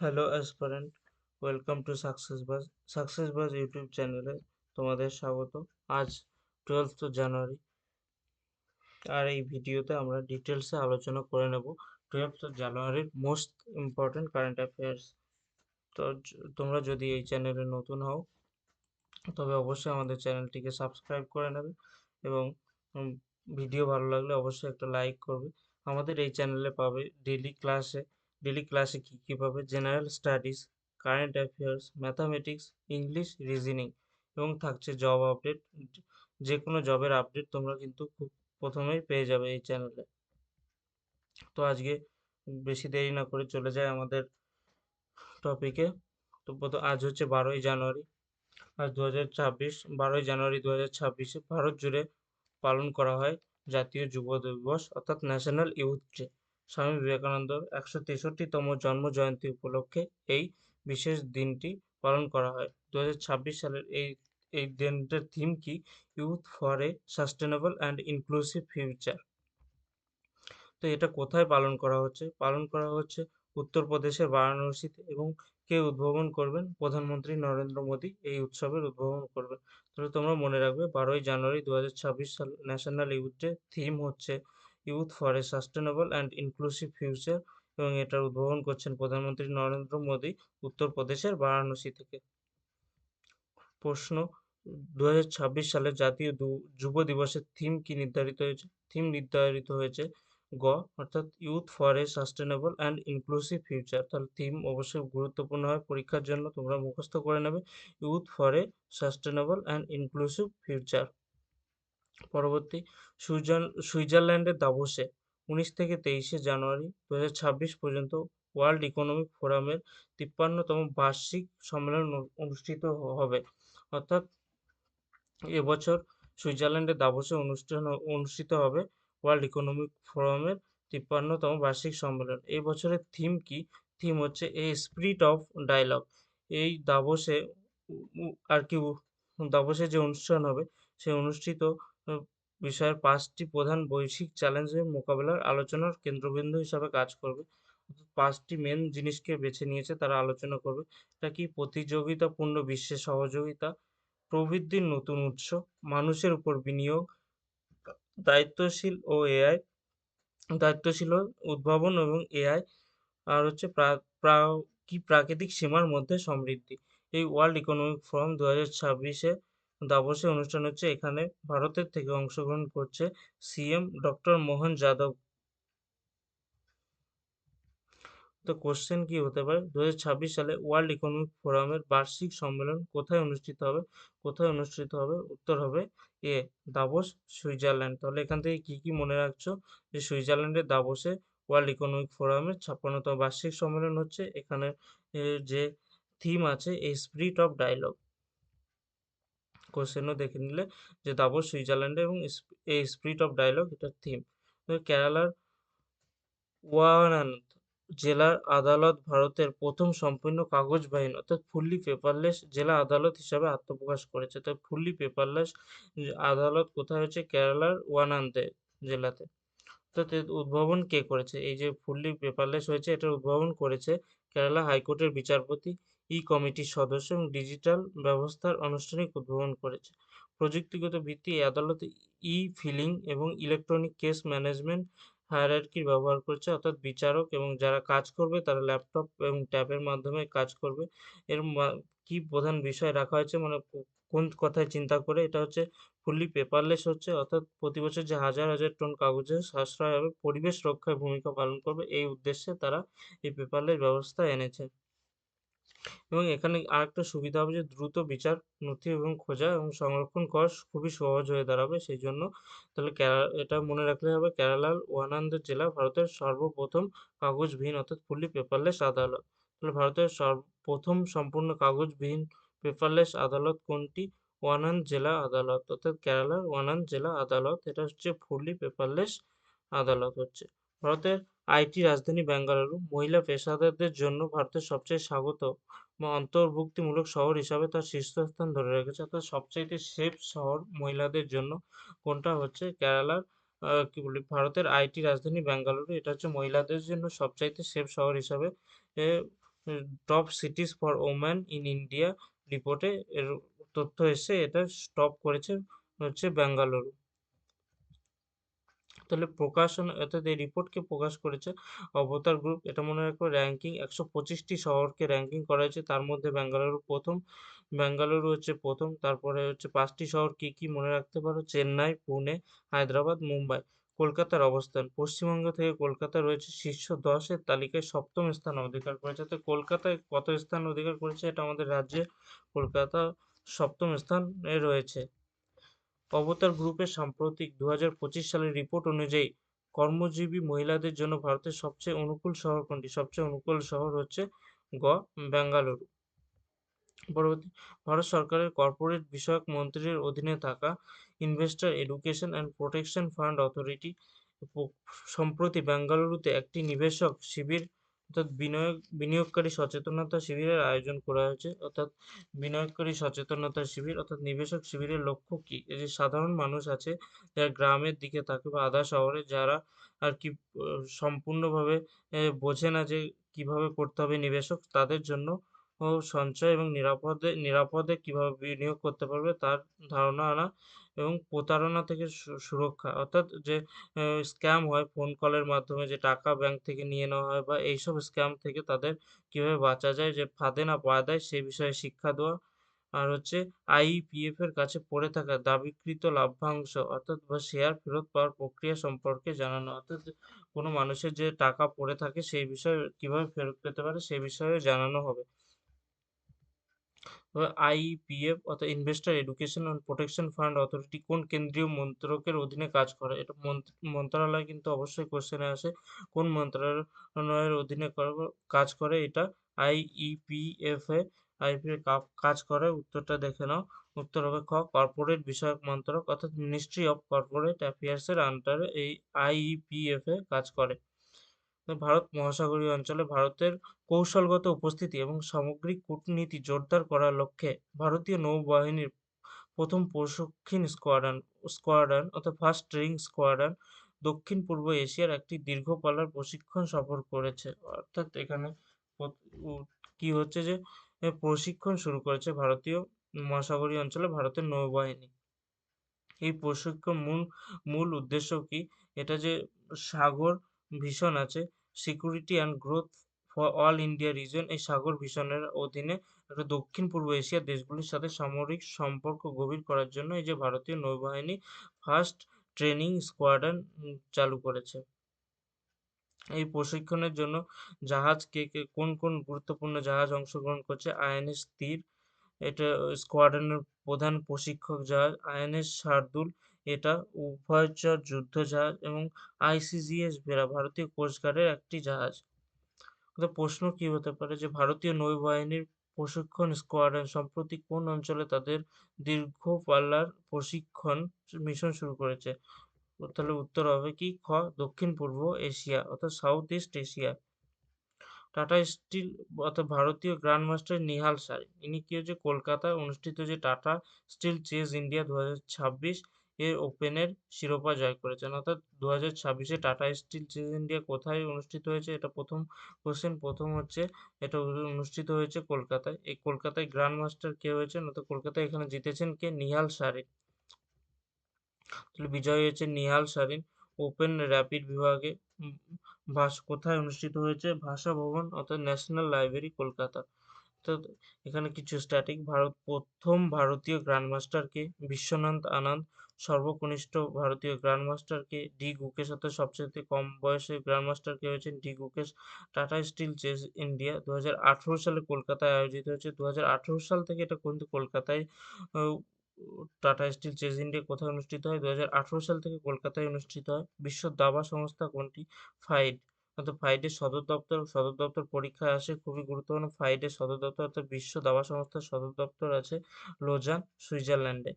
Hello aspirant welcome to success bus success bus YouTube চ্যানেলে তোমাদের স্বাগত। আজ টুয়েলথ জানুয়ারি আর এই ভিডিওতে আমরা ডিটেলসে আলোচনা করে নেব টুয়েলথ জানুয়ারির মোস্ট ইম্পর্ট্যান্ট কারেন্ট অ্যাফেয়ার্স তো তোমরা যদি এই চ্যানেলে নতুন হও, তবে অবশ্যই আমাদের চ্যানেলটিকে সাবস্ক্রাইব করে নেবে এবং ভিডিও ভালো লাগলে অবশ্যই একটা লাইক করবে। আমাদের এই চ্যানেলে পাবে ডেলি ক্লাসে ডেলি ক্লাসে কী কী পাবে? General studies current affairs mathematics English reasoning এবং থাকছে জব আপডেট যে কোনো জবের আপডেট তোমরা কিন্তু খুব প্রথমেই পেয়ে যাবে এই চ্যানেলে তো আজকে বেশি দেরি না করে চলে যায় আমাদের টপিকে তো আজ হচ্ছে বারোই জানুয়ারি। আজ দু হাজার ছাব্বিশ, বারোই জানুয়ারি দু হাজার ছাব্বিশে ভারত জুড়ে পালন করা হয় জাতীয় যুব দিবস অর্থাৎ ন্যাশনাল ইউথ ডে স্বামী বিবেকানন্দর একশো তেষট্টিতম জন্ম জয়ন্তী উপলক্ষে এই বিশেষ দিনটি পালন করা হয়। দু সালের এই এই দিনটার থিম কি? Youth for a sustainable and inclusive future তো এটা কোথায় পালন করা হচ্ছে? পালন করা হচ্ছে উত্তরপ্রদেশের বারাণসীতে এবং কে উদ্ভাবন করবেন? প্রধানমন্ত্রী নরেন্দ্র মোদী এই উৎসবের উদ্ভাবন করবেন। তাহলে তোমরা মনে রাখবে, বারোই জানুয়ারি দু সাল ন্যাশনাল ইউথ ডে থিম হচ্ছে youth for a sustainable and inclusive future এবং এটার উদ্ভাবন করছেন প্রধানমন্ত্রী নরেন্দ্র মোদী উত্তরপ্রদেশের বারাণসী থেকে। প্রশ্ন দু হাজার ছাব্বিশ সালে জাতীয় যুব দিবসের থিম কি নির্ধারিত হয়েছে? থিম নির্ধারিত হয়েছে গ, অর্থাৎ youth for a sustainable and inclusive future তাহলে থিম অবশ্যই গুরুত্বপূর্ণ হয়, পরীক্ষার জন্য তোমরা মুখস্থ করে নেবে। Youth for a sustainable and inclusive future পরবর্তী সুইজারল্যান্ডের দাভোসে উনিশ থেকে তেইশে জানুয়ারি দু হাজার ছাব্বিশ পর্যন্ত ওয়ার্ল্ড ইকোনমিক ফোরামের তিপ্পান্নতম বার্ষিক সম্মেলন অনুষ্ঠিত হবে। অর্থাৎ এবছর সুইজারল্যান্ডের দাভোসে অনুষ্ঠান অনুষ্ঠিত হবে ওয়ার্ল্ড ইকোনমিক ফোরামের তিপ্পান্নতম বার্ষিক সম্মেলন। এই বছরের থিম কি? থিম হচ্ছে এ স্পিরিট অফ ডায়লগ। এই দাভোসে আর কি দাভোসে যে অনুষ্ঠান হবে, সে অনুষ্ঠিত বিষয়ের পাঁচটি প্রধান বৈশ্বিক চ্যালেঞ্জের মোকাবেলার আলোচনার কেন্দ্রবিন্দু হিসাবে কাজ করবে। পাঁচটি মেন জিনিসকে বেছে নিয়েছে তারা আলোচনা করবে। এটা কি প্রতিযোগিতাপূর্ণ বিশ্বের সহযোগিতা, প্রবৃদ্ধির নতুন উৎস, মানুষের উপর বিনিয়োগ, দায়িত্বশীল ও এআই, দায়িত্বশীল উদ্ভাবন এবং এআই, আর হচ্ছে কি প্রাকৃতিক সীমার মধ্যে সমৃদ্ধি। এই ওয়ার্ল্ড ইকোনমিক ফোরাম দু হাজার ছাব্বিশে দাভোসে অনুষ্ঠান হচ্ছে এখানে ভারতের থেকে অংশগ্রহণ করছে সিএম ডক্টর মোহন যাদব। তো কোশ্চেন কি হতে পারে? দু হাজার ছাব্বিশ সালে ওয়ার্ল্ড ইকোনমিক ফোরামের বার্ষিক সম্মেলন কোথায় অনুষ্ঠিত হবে? কোথায় অনুষ্ঠিত হবে? উত্তর হবে এ দাবোস, সুইজারল্যান্ড। তাহলে এখান থেকে কি কি মনে রাখছো? যে সুইজারল্যান্ডের দাবোসে ওয়ার্ল্ড ইকোনমিক ফোরামের ছাপ্পান্নতম বার্ষিক সম্মেলন হচ্ছে। এখানে যে থিম আছে এই স্পিরিট অফ ডায়লগ কোশ্চেনও দেখে নিলে যে দাবো সুইজারল্যান্ডে এবং এই স্পিরিট অফ ডায়লগ এটার থিম কেরালার ওয়ান জেলার আদালত ভারতের প্রথম সম্পূর্ণ কাগজবাহীন অর্থাৎ ফুল্লি পেপারলেস জেলা আদালত হিসাবে আত্মপ্রকাশ করেছে। তো ফুল্লি পেপারলেস আদালত কোথায় হচ্ছে? কেরালার ওয়ানান্তে জেলাতে। অর্থাৎ উদ্ভাবন কে করেছে? এই যে ফুললি পেপারলেস হয়েছে, এটার উদ্ভাবন করেছে কেরালা হাইকোর্টের বিচারপতি, ই কমিটির সদস্য এবং ডিজিটাল ব্যবস্থার আনুষ্ঠানিক উদ্ভাবন করেছে। প্রযুক্তিগত ভিত্তি, আদালতে ই ফিলিং এবং ইলেকট্রনিক কেস ম্যানেজমেন্ট হায়ারার্কির ব্যবহার করছে, অর্থাৎ বিচারক এবং যারা কাজ করবে তারা ল্যাপটপ এবং ট্যাবের মাধ্যমে কাজ করবে। এর কি প্রধান বিষয় রাখা হয়েছে? মানে কোন কথায় চিন্তা করে, এটা হচ্ছে ফুললি পেপারলেস হচ্ছে। অর্থাৎ প্রতি বছর যে হাজার হাজার টন কাগজের সাশ্রয় হবে, পরিবেশ রক্ষায় ভূমিকা পালন করবে, এই উদ্দেশ্যে তারা এই পেপারলেস ব্যবস্থা এনেছে। এবং এখানে আরেকটা সুবিধা হবে যে দ্রুত বিচার, নথি এবং খোঁজা এবং সংরক্ষণ করা খুবই সহজ হয়ে দাঁড়াবে। সেই জন্য তাহলে এটা মনে রাখলে হবে, কেরালার ওয়ানান্দ জেলা ভারতের সর্বপ্রথম কাগজবিহীন, অর্থাৎ ফুললি পেপারলেস আদালত। তাহলে ভারতের প্রথম সম্পূর্ণ কাগজবিহীন পেপারলেস আদালত কোনটি? ওয়ানান্দ জেলা আদালত। অর্থাৎ কেরালার ওয়ানান্দ জেলা আদালত। এটা হচ্ছে ফুললি পেপারলেস আদালত হচ্ছে। ভারতের আইটি রাজধানী বেঙ্গালুরু। মহিলা পেশাদারদের জন্য ভারতের সবচেয়ে স্বাগত বা অন্তর্ভুক্তিমূলক শহর হিসাবে তার শীর্ষস্থান ধরে রেখেছে। অর্থাৎ সবচাইতে সেফ শহর মহিলাদের জন্য কোনটা হচ্ছে? কেরালার কি বলি? ভারতের আইটি রাজধানী বেঙ্গালুরু। এটা হচ্ছে মহিলাদের জন্য সবচাইতে সেফ শহর হিসাবে top cities for woman in India. রিপোর্টে এর তথ্য এসে এটা স্টপ করেছে হচ্ছে বেঙ্গালুরু তাহলে প্রকাশন অর্থাৎ এই রিপোর্টকে প্রকাশ করেছে অবতার গ্রুপ এটা মনে রাখব র্যাঙ্কিং একশো পঁচিশটি শহরকে র্যাঙ্কিং করা হয়েছে, তার মধ্যে বেঙ্গালুরু প্রথম বেঙ্গালুরু হচ্ছে প্রথম, তারপরে হচ্ছে পাঁচটি শহর কি কি মনে রাখতে পারো? চেন্নাই, পুনে, হায়দ্রাবাদ, মুম্বাই। কলকাতার অবস্থান। পশ্চিমবঙ্গ থেকে কলকাতা রয়েছে শীর্ষ দশের তালিকায় সপ্তম স্থান অধিকার করেছে। তো কলকাতায় কত স্থান অধিকার করেছে এটা আমাদের রাজ্যে কলকাতা সপ্তম স্থানে রয়েছে। অবতার গ্রুপের সাম্প্রতিক দু হাজার পঁচিশ সালের রিপোর্ট অনুযায়ী কর্মজীবী মহিলাদের জন্য ভারতের সবচেয়ে অনুকূল শহর কোনটি সবচেয়ে অনুকূল শহর হচ্ছে গ, বেঙ্গালুরু। পরবর্তী, ভারত সরকারের কর্পোরেট বিষয়ক মন্ত্রীর অধীনে থাকা investor education and protection fund authority সম্প্রতি বেঙ্গালুরুতে একটি নিবেশক শিবির অর্থাৎ বিনিয়োগ, বিনিয়োগকারী সচেতনতা শিবিরের আয়োজন করা হয়েছে। অর্থাৎ বিনিয়োগকারী সচেতনতা শিবির অর্থাৎ নিবেশক শিবিরের লক্ষ্য কি? যে সাধারণ মানুষ আছে, যারা গ্রামের দিকে থাকে বা আধা শহরে, যারা আর কি সম্পূর্ণভাবে বোঝে না যে কীভাবে করতে হবে নিবেশক, তাদের জন্য সঞ্চয় এবং নিরাপদে নিরাপদে কীভাবে বিনিয়োগ করতে পারবে তার ধারণা আনা এবং প্রতারণা থেকে সুরক্ষা। অর্থাৎ যে স্ক্যাম হয় ফোন কলের মাধ্যমে যে টাকা ব্যাংক থেকে নিয়ে নেওয়া হয় বা এইসব স্ক্যাম থেকে তাদের কীভাবে বাঁচা যায়, যে ফাঁদে না পা দেয় সেই বিষয়ে শিক্ষা দেওয়া। আর হচ্ছে আইপিএফ এর কাছে পড়ে থাকা দাবিকৃত লাভ্যাংশ অর্থাৎ বা শেয়ার ফেরত পাওয়ার প্রক্রিয়া সম্পর্কে জানানো। অর্থাৎ কোনো মানুষের যে টাকা পড়ে থাকে সেই বিষয়ে কীভাবে ফেরত পেতে পারে সেই বিষয়ে জানানো হবে। আইপিএফ অর্থাৎ investor education and protection fund authority কোন কেন্দ্রীয় মন্ত্রকের অধীনে কাজ করে? এটা মন্ত্রণালয় কিন্তু অবশ্যই কোশ্চেনে আসে। কোন মন্ত্রণালয়ের অধীনে কাজ করে? এটা আইইপিএফ এ আইপিএফ কাজ করে। উত্তরটা দেখে নাও। উত্তর হবে খ কর্পোরেট বিষয়ক মন্ত্রক অর্থাৎ মিনিস্ট্রি অফ কর্পোরেট অ্যাফেয়ার্সের আন্ডারে এই আইইপিএফ এ কাজ করে। ভারত মহাসাগরীয় অঞ্চলে ভারতের কৌশলগত উপস্থিতি এবং সামগ্রিক কূটনীতি জোরদার করার লক্ষ্যে ভারতীয় নৌবাহিনীর প্রথম প্রশিক্ষণ স্কোয়াড্রন স্কোয়াড্রন অর্থাৎ ফার্স্ট ট্রেনিং স্কোয়াড্রন দক্ষিণ পূর্ব এশিয়ার একটি দীর্ঘ প্রশিক্ষণ সফর করেছে। অর্থাৎ এখানে কি হচ্ছে যে প্রশিক্ষণ শুরু করেছে ভারতীয় মহাসাগরীয় অঞ্চলে ভারতের নৌবাহিনী। এই প্রশিক্ষণ মূল মূল উদ্দেশ্য কি? এটা যে সাগর ভীষণ আছে security and growth for all in the region এই সাগর ভিশনের অধীনে দক্ষিণ পূর্ব এশিয়ার দেশগুলির সাথে সামরিক সম্পর্ক গভীর করার জন্য এই যে ভারতীয় নৌবাহিনী ফার্স্ট ট্রেনিং স্কোয়াড্রন চালু করেছে। এই প্রশিক্ষণের জন্য জাহাজ কে কে কোন কোন গুরুত্বপূর্ণ জাহাজ অংশগ্রহণ করছে আইএনএস তীর, এটা স্কোয়াড্রনের প্রধান প্রশিক্ষক জাহাজ আইএনএস শার্দুল এটা উভয়চর যুদ্ধ জাহাজ এবং আইসিজিএস ভেরা ভারতীয় কোস্টগার্ডের একটি জাহাজ। প্রশ্ন কি হতে পারে যে ভারতীয় নৌবাহিনীর প্রশিক্ষণ স্কোয়াড্রন সম্প্রতি কোন অঞ্চলে তাদের দীর্ঘ পাল্লার প্রশিক্ষণ মিশন শুরু করেছে? তাহলে উত্তর হবে কি, খ, দক্ষিণ, পূর্ব এশিয়া অর্থাৎ South East Asia. Tata Steel অর্থাৎ ভারতীয় গ্র্যান্ড মাস্টার নিহাল সারি ইনি কি হচ্ছে কলকাতায় অনুষ্ঠিত যে টাটা স্টিল চেস ইন্ডিয়া দু হাজার ছাব্বিশ এর ওপেনের শিরোপা জয় করেছেন। অর্থাৎ দু হাজার ছাব্বিশে টাটা স্টিল চেস ইন্ডিয়া কোথায় অনুষ্ঠিত হয়েছে? এটা প্রথম কোশ্চেন প্রথম হচ্ছে, এটা অনুষ্ঠিত হয়েছে কলকাতায়। এই কলকাতায় গ্র্যান্ড মাস্টার কে হয়েছেন? অর্থাৎ কলকাতায় এখানে জিতেছেন কে? নিহাল সারিন। তাহলে বিজয় হয়েছে নিহাল সারিন। ওপেন র্যাপিড বিভাগে ভাষ কোথায় অনুষ্ঠিত হয়েছে? ভাষা ভবন, অর্থাৎ ন্যাশনাল লাইব্রেরি কলকাতা। তো এখানে কিছু স্ট্যাটিক ভারত, প্রথম ভারতীয় গ্র্যান্ডমাস্টারকে বিশ্বনাথ আনন্দ সর্বকনিষ্ঠ ভারতীয় গ্র্যান্ডমাস্টারকে ডি গুকেশ অর্থাৎ সবচেয়ে কম বয়সে গ্র্যান্ডমাস্টার কে হয়েছেন D Gukesh. Tata Steel chess India দু হাজার আঠেরো সালে কলকাতায় আয়োজিত হয়েছে। দু হাজার আঠেরো সাল থেকে এটা কিন্তু কলকাতায় টাটা স্টিল চেস ইন্ডিয়া কোথায় অনুষ্ঠিত হয়? দু হাজার আঠেরো সাল থেকে কলকাতায় অনুষ্ঠিত হয়। বিশ্ব দাবা সংস্থা কোনটি? ফাইড। অর্থাৎ ফাইডের সদর দপ্তর সদর দপ্তর পরীক্ষায় আসে, খুবই গুরুত্বপূর্ণ। ফাইডের সদর দপ্তর অর্থাৎ বিশ্ব দাবা সংস্থার সদর দপ্তর আছে লোজান, সুইজারল্যান্ডে।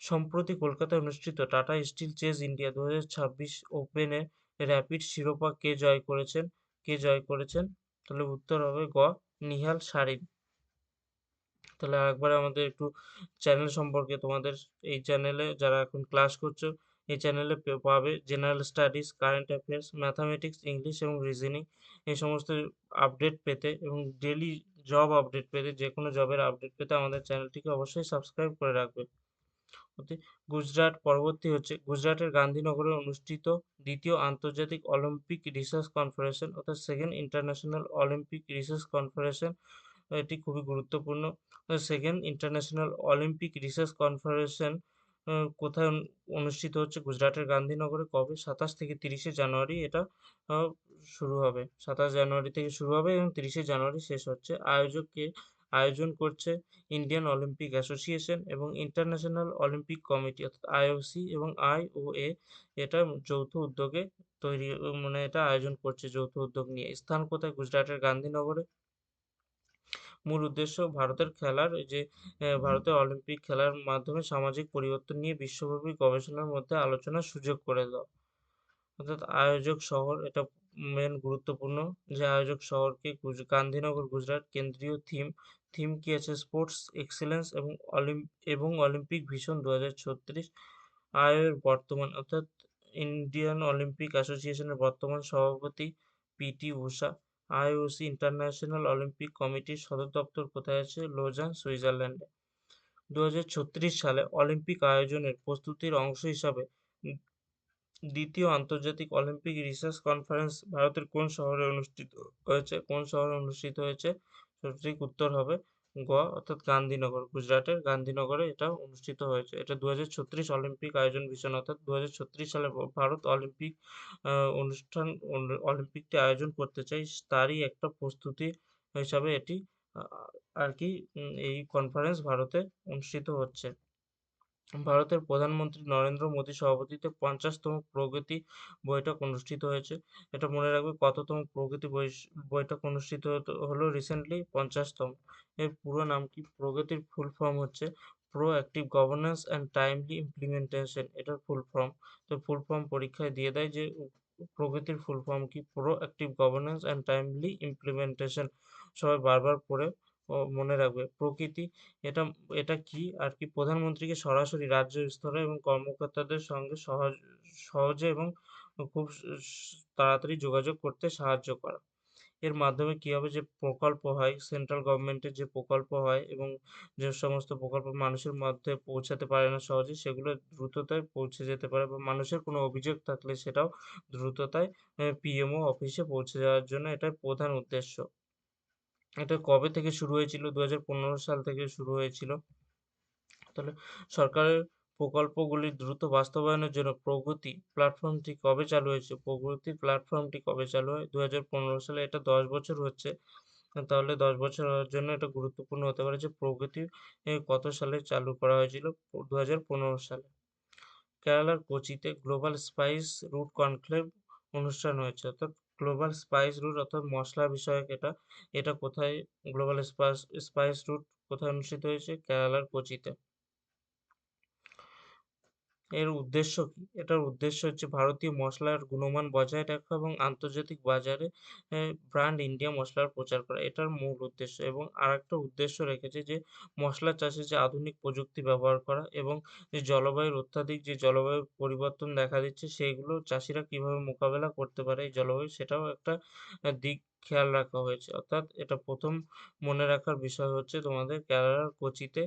সম্প্রতি কলকাতায় অনুষ্ঠিত টাটা স্টিল চেস ইন্ডিয়া দু হাজার ছাব্বিশ ওপেনে র্যাপিড শিরোপা কে জয় করেছেন? কে জয় করেছেন? তাহলে উত্তর হবে গ, নিহাল সারিন। তাহলে আরেকবার আমাদের একটু চ্যানেল সম্পর্কে তোমাদের এই চ্যানেলে যারা এখন ক্লাস করছ, এই চ্যানেলে পাবে general studies current affairs mathematics English এবং রিজনিং এই সমস্ত আপডেট পেতে এবং ডেলি জব আপডেট পেতে যে কোনো জবের আপডেট পেতে আমাদের চ্যানেলটিকে অবশ্যই সাবস্ক্রাইব করে রাখবে। গুজরাট পরবর্তী হচ্ছে, গুজরাটের গান্ধীনগরে অনুষ্ঠিত দ্বিতীয় আন্তর্জাতিক অলিম্পিক রিসার্চ কনফারেশন অর্থাৎ second international Olympic research conference. এটি খুবই গুরুত্বপূর্ণ। Second international Olympic research conference কোথায় অনুষ্ঠিত হচ্ছে? গুজরাটের গান্ধীনগরে কবে? সাতাশ থেকে তিরিশে জানুয়ারি এটা শুরু হবে। সাতাশ জানুয়ারি থেকে শুরু হবে এবং তিরিশে জানুয়ারি শেষ হচ্ছে। আয়োজককে আয়োজন করছে ইন্ডিয়ান অলিম্পিক অ্যাসোসিয়েশন এবং ইন্টারন্যাশনাল অলিম্পিক কমিটি অর্থাৎ আইওসি এবং আইওএ এটা যৌথ উদ্যোগে তৈরি মানে এটা আয়োজন করছে যৌথ উদ্যোগ নিয়ে। স্থান কোথায়? গুজরাটের গান্ধীনগরে। মূল উদ্দেশ্য ভারতের খেলার যে ভারতের অলিম্পিক খেলার মাধ্যমে সামাজিক পরিবর্তন নিয়ে বিশ্বব্যাপী গবেষণার মধ্যে আলোচনার সুযোগ করে দেওয়া অর্থাৎ আয়োজক শহর, এটা মেন গুরুত্বপূর্ণ যে আয়োজক শহরকে গান্ধীনগর, গুজরাট কেন্দ্রীয় থিম থিম কি আছে? স্পোর্টস এক্সেলেন্স এবং অলিম্প এবং অলিম্পিক ভিশন দু হাজার ছত্রিশ আয়ের বর্তমান, অর্থাৎ ইন্ডিয়ান অলিম্পিক অ্যাসোসিয়েশনের বর্তমান সভাপতি PT Usha IOC international Olympic কমিটির সদর দপ্তর কোথায় আছে? লোজান, সুইজারল্যান্ডে। দু হাজার ছত্রিশ সালে অলিম্পিক আয়োজনের প্রস্তুতির অংশ হিসাবে দ্বিতীয় আন্তর্জাতিক অলিম্পিক রিসার্চ কনফারেন্স ভারতের কোন শহরে অনুষ্ঠিত হয়েছে? কোন শহরে অনুষ্ঠিত হয়েছে? সঠিক উত্তর হবে গোয়া অর্থাৎ গান্ধীনগর, গুজরাটের গান্ধীনগরে এটা অনুষ্ঠিত হয়েছে। এটা দু হাজার ছত্রিশ অলিম্পিক আয়োজন ভিশন অর্থাৎ দু হাজার ছত্রিশ সালে ভারত অলিম্পিক অনুষ্ঠান অলিম্পিকটি আয়োজন করতে চাই তারই একটা প্রস্তুতি হিসাবে এটি আর কি এই কনফারেন্স ভারতে অনুষ্ঠিত হচ্ছে। ভারতের প্রধানমন্ত্রী নরেন্দ্র মোদী সভাপতিত্বে পঞ্চাশতম প্রগতি বৈঠক অনুষ্ঠিত হয়েছে। এটা মনে রাখবে কততম প্রগতি বৈঠক অনুষ্ঠিত হলো রিসেন্টলি পঞ্চাশতম। এর পুরো নাম কি? প্রগতির ফুল ফর্ম হচ্ছে proactive governance and timely implementation এটার ফুল ফর্ম তো ফুল ফর্ম পরীক্ষায় দিয়ে দেয় যে প্রগতির ফুল ফর্ম কি? Proactive governance and timely implementation সবাই বারবার পড়ে মনে রাখবে। প্রকৃতি এটা এটা কি? আর কি প্রধানমন্ত্রীকে সরাসরি রাজ্য স্তরে এবং কর্মকর্তাদের সঙ্গে সহজ, সহজে এবং খুব তাড়াতাড়ি যোগাযোগ করতে সাহায্য করা। এর মাধ্যমে কী হবে যে প্রকল্প হয়, সেন্ট্রাল গভর্নমেন্টের যে প্রকল্প হয় এবং যে সমস্ত প্রকল্প মানুষের মধ্যে পৌঁছাতে পারে না সহজে, সেগুলো দ্রুততায় পৌঁছে যেতে পারে বা মানুষের কোনো অভিযোগ থাকলে সেটাও দ্রুততায় পিএমও অফিসে পৌঁছে যাওয়ার জন্য এটার প্রধান উদ্দেশ্য। এটা কবে থেকে শুরু হয়েছিল? দুই হাজার পনেরো সাল থেকে শুরু হয়েছিল। তাহলে সরকারের প্রকল্পগুলির দ্রুত বাস্তবায়নের জন্য প্রগতি প্ল্যাটফর্মটি কবে চালু হয়েছে? প্রগতি প্ল্যাটফর্মটি কবে চালু হয়? দু হাজার পনেরো সালে এটা দশ বছর হচ্ছে। তাহলে দশ বছর হওয়ার জন্য এটা গুরুত্বপূর্ণ হতে পারে যে প্রগতি কত সালে চালু করা হয়েছিল? দু হাজার পনেরো সালে। কেরালার কোচিতে গ্লোবাল স্পাইস রুট কনক্লেভ অনুষ্ঠান হয়েছে। অর্থাৎ গ্লোবাল স্পাইস রুট অর্থাৎ মশলা বিষয়ক এটা এটা কোথায় গ্লোবাল স্পাইস স্পাইস রুট কোথায় অনুষ্ঠিত হয়েছে? কেরালার কোচিতে। এর উদ্দেশ্য কি? এটার উদ্দেশ্য হচ্ছে ভারতীয় মশলার গুণমান বজায় রাখা এবং আন্তর্জাতিক বাজারে ব্র্যান্ড ইন্ডিয়া মশলার প্রচার করা। এটার মূল উদ্দেশ্য। এবং আর একটা উদ্দেশ্য রেখেছে যে, মশলা চাষে যে আধুনিক প্রযুক্তি ব্যবহার করা এবং যে জলবায়ুর অত্যাধিক যে জলবায়ু পরিবর্তন দেখা দিচ্ছে সেইগুলো চাষিরা কীভাবে মোকাবেলা করতে পারে এই জলবায়ু, সেটাও একটা দিক খেয়াল রাখা হয়েছে। অর্থাৎ এটা প্রথম মনে রাখার বিষয় হচ্ছে তোমাদের কেরালার কোচিতে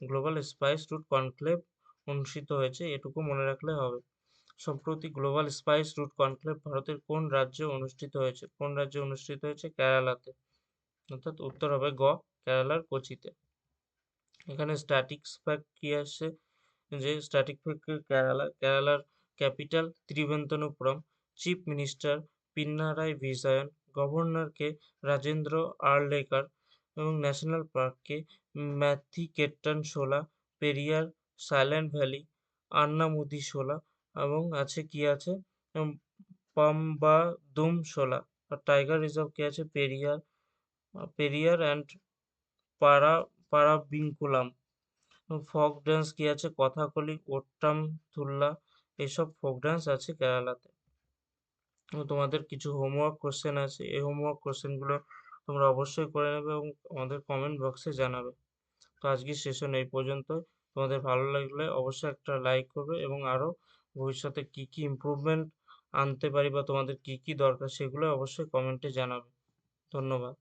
গ্লোবাল স্পাইস রুট কনক্লেভ অনুষ্ঠিত হয়েছে, এটুকু মনে রাখলে হবে। সম্প্রতি গ্লোবাল স্পাইস রুট কনক্লেভ ভারতের কোন রাজ্যে অনুষ্ঠিত হয়েছে? কোন রাজ্যে অনুষ্ঠিত হয়েছে? কেরালাতে। অর্থাৎ উত্তর হবে গ, কেরালার কোচিতে। এখানে স্ট্যাটিক্স ফ্যাক্ট কি আসছে? যে স্ট্যাটিক ফ্যাক্ট কেরালা, কেরালার capital Thiruvananthapuram. Chief minister Pinarayi Vijayan গভর্নরকে Rajendra Arlekar এবং ন্যাশনাল পার্ককে ম্যাথিকেটন শোলা পেরিয়ার সাইলেন্ট ভ্যালি শোলা এবং আছে কি আছে? শোলা আর টাইগার রিজার্ভ কি আছে? পেরিয়ার পেরিয়ার অ্যান্ড পারা পারাবিঙ্কুলাম ফক ড্যান্স কি আছে? কথাকলি ওট্টাম থুল্লা এইসব ফোক ডান্স আছে কেরালাতে তোমাদের কিছু হোমওয়ার্ক কোশ্চেন আছে, এই হোমওয়ার্ক কোশ্চেনগুলো তোমরা অবশ্যই করে নেবে এবং আমাদের কমেন্ট বক্সে জানাবে। তো আজকের সেশন এই পর্যন্ত তোমাদের ভালো লাগলে অবশ্যই একটা লাইক করবে এবং আরও ভবিষ্যতে কি কি ইম্প্রুভমেন্ট আনতে পারি বা তোমাদের কি কি দরকার সেগুলো অবশ্যই কমেন্টে জানাবে। ধন্যবাদ।